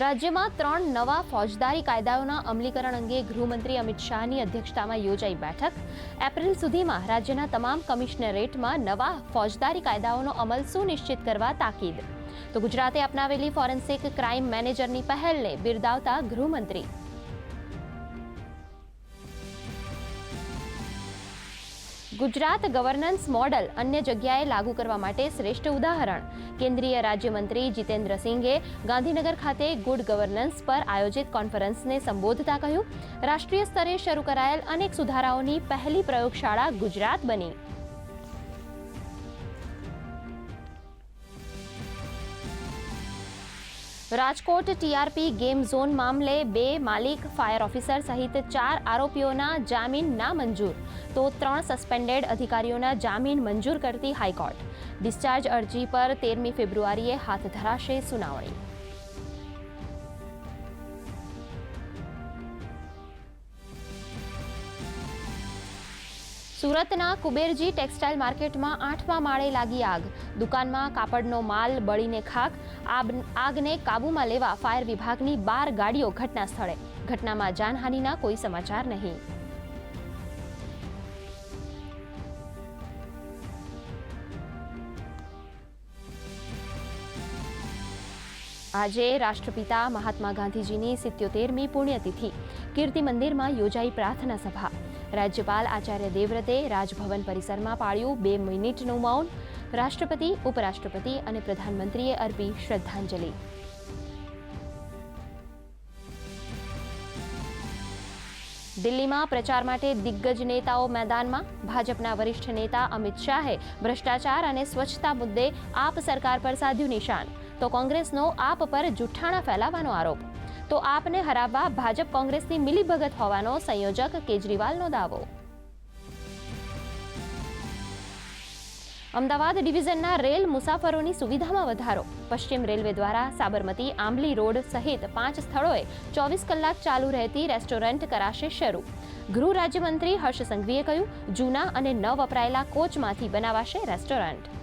રાજ્યમાં ત્રણ નવા ફોજદારી કાયદાઓના અમલીકરણ અંગે ગૃહમંત્રી અમિત શાહની અધ્યક્ષતામાં યોજાઈ બેઠક. એપ્રિલ સુધીમાં રાજ્યના તમામ કમિશનરેટમાં નવા ફોજદારી કાયદાઓનો અમલ સુનિશ્ચિત કરવા તાકીદ. તો ગુજરાતે અપનાવેલી ફોરેન્સિક ક્રાઇમ મેનેજરની પહેલને બિરદાવતા ગૃહમંત્રી ગુજરાત ગવર્નન્સ મોડલ અન્ય જગ્યાએ લાગુ કરવા માટે શ્રેષ્ઠ ઉદાહરણ. કેન્દ્રીય રાજ્યમંત્રી જીતેન્દ્ર સિંઘે ગાંધીનગર ખાતે ગુડ ગવર્નન્સ પર આયોજિત કોન્ફરન્સને સંબોધતા કહ્યું. રાષ્ટ્રીય સ્તરે શરૂ કરાયેલ અનેક સુધારાઓની પહેલી પ્રયોગશાળા ગુજરાત બની. રાજકોટ ટીઆરપી ગેમ ઝોન મામલે બે માલિક ફાયર ઓફિસર સહિત ચાર આરોપીઓના જામીન ના મંજૂર તો ત્રણ સસ્પેન્ડેડ અધિકારીઓના જામીન મંજૂર કરતી હાઈકોર્ટ. ડિસ્ચાર્જ અરજી પર તેરમી ફેબ્રુઆરીએ હાથ ધરાશે સુનાવણી. સુરતના કુબેરજી ટેક્સટાઇલ માર્કેટમાં આઠમા માળે લાગી આગ. દુકાનમાં કાપડનો માલ બળીને ખાક આગને કાબૂમાં લેવા ફાયર વિભાગની બાર ગાડીઓ ઘટના સ્થળે. ઘટનામાં જાનહાનિના કોઈ સમાચાર નહીં. આજે રાષ્ટ્રપિતા મહાત્મા ગાંધીજીની સિત્યોતેરમી પુણ્યતિથિ. કીર્તિ મંદિરમાં યોજાઈ પ્રાર્થના સભા. રાજ્યપાલ આચાર્ય દેવવ્રતે રાજભવન પરિસરમાં પાળ્યું બે મિનિટનું મૌન. રાષ્ટ્રપતિ, ઉપરાષ્ટ્રપતિ અને પ્રધાનમંત્રીએ અર્પી શ્રદ્ધાંજલિ. દિલ્હીમાં પ્રચાર માટે દિગ્ગજ નેતાઓ મેદાનમાં. ભાજપના વરિષ્ઠ નેતા અમિત શાહે ભ્રષ્ટાચાર અને સ્વચ્છતા મુદ્દે આપ સરકાર પર સાધ્યું નિશાન. તો કોંગ્રેસનો આપ પર જુઠ્ઠાણા ફેલાવાનો આરોપ. તો આપને હરાવવા ભાજપ કોંગ્રેસની મિલીભગત હોવાનો સંયોજક કેજરીવાલનો દાવો. અમદાવાદ ડિવિઝનના રેલ મુસાફરોની સુવિધામાં વધારો. પશ્ચિમ રેલવે દ્વારા સાબરમતી, આંબલી રોડ સહિત પાંચ સ્થળોએ ચોવીસ કલાક ચાલુ રહેતી રેસ્ટોરન્ટ કરાશે શરૂ. ગૃહ રાજ્યમંત્રી હર્ષ સંઘવીએ કહ્યું, જૂના અને ન વપરાયેલા કોચમાંથી બનાવાશે રેસ્ટોરન્ટ.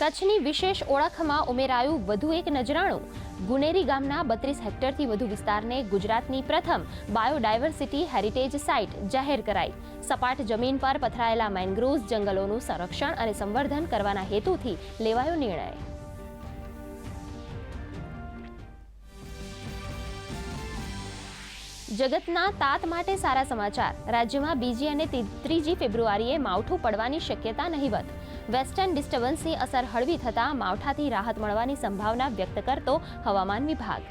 કચ્છની વિશેષ ઓળખમાં ઉમેરાયું વધુ એક નજરાણું. ગુનેરી ગામના બત્રીસ હેક્ટરથી વધુ વિસ્તારને ગુજરાતની પ્રથમ બાયોડાયવર્સિટી હેરિટેજ સાઇટ જાહેર કરાઈ. સપાટ જમીન પર પથરાયેલા મેંગ્રોવ્સ જંગલોનું સંરક્ષણ અને સંવર્ધન કરવાના હેતુથી લેવાયો નિર્ણય. જગતના તાત માટે સારા સમાચાર. રાજ્યમાં બીજી અને ત્રીજી ફેબ્રુઆરીએ માવઠું પડવાની શક્યતા નહીવત. વેસ્ટર્ન ડિસ્ટર્બન્સની અસર હળવી થતાં માવઠાથી રાહત મળવાની સંભાવના વ્યક્ત કરતો હવામાન વિભાગ.